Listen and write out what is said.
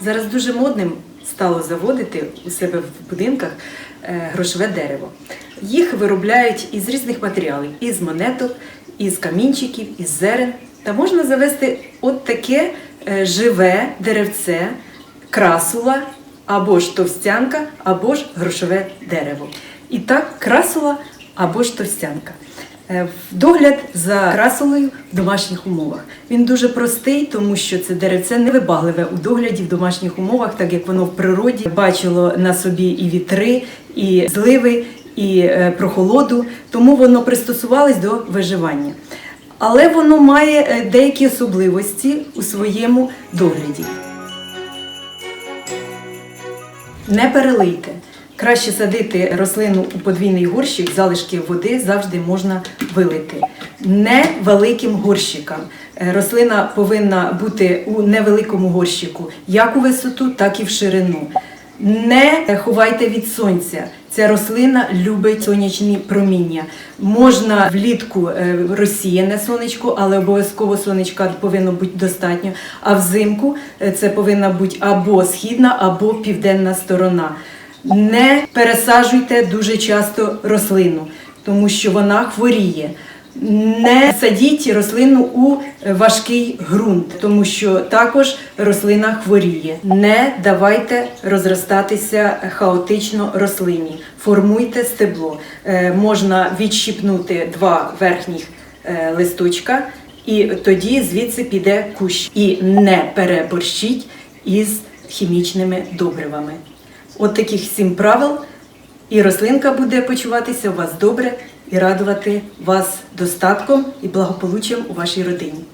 Зараз дуже модним стало заводити у себе в будинках е, грошове дерево. Їх виробляють із різних матеріалів: із монеток, із камінчиків, із зерен. Та можна завести от таке е, живе деревце, красула, або ж товстянка, або ж грошове дерево. І так, красула або ж товстянка. Е, Догляд за красолою в домашніх умовах. Він дуже простий, тому що це деревце невибагливе у догляді в домашніх умовах, так як воно в природі бачило на собі і вітри, і зливи, і е, прохолоду, тому воно пристосувалось до виживання. Але воно має е, деякі особливості у своєму догляді. Не перелийте. Краще садити рослину у подвійний горщик, залишки води завжди можна вилити. Не великим горщикам. Е, Рослина повинна бути у невеликому горщику, як у висоту, так і в ширину. Не ховайте від сонця. Ця рослина любить сонячні проміння. Можна влітку е, розсіяне сонечко, але обов'язково сонечка повинно бути достатньо. А взимку е, це повинна бути або східна, або південна сторона. Не пересаджуйте дуже часто рослину, тому що вона хворіє. Не садіть рослину у важкий ґрунт, тому що також рослина хворіє. Не давайте розростатися хаотично рослині. Формуйте стебло. Е, Можна відщипнути два верхніх е, листочка, і тоді звідси піде кущ. І не переборщіть із хімічними добривами. От таких сім правил, і рослинка буде почуватися у вас добре і радувати вас достатком і благополуччям у вашій родині.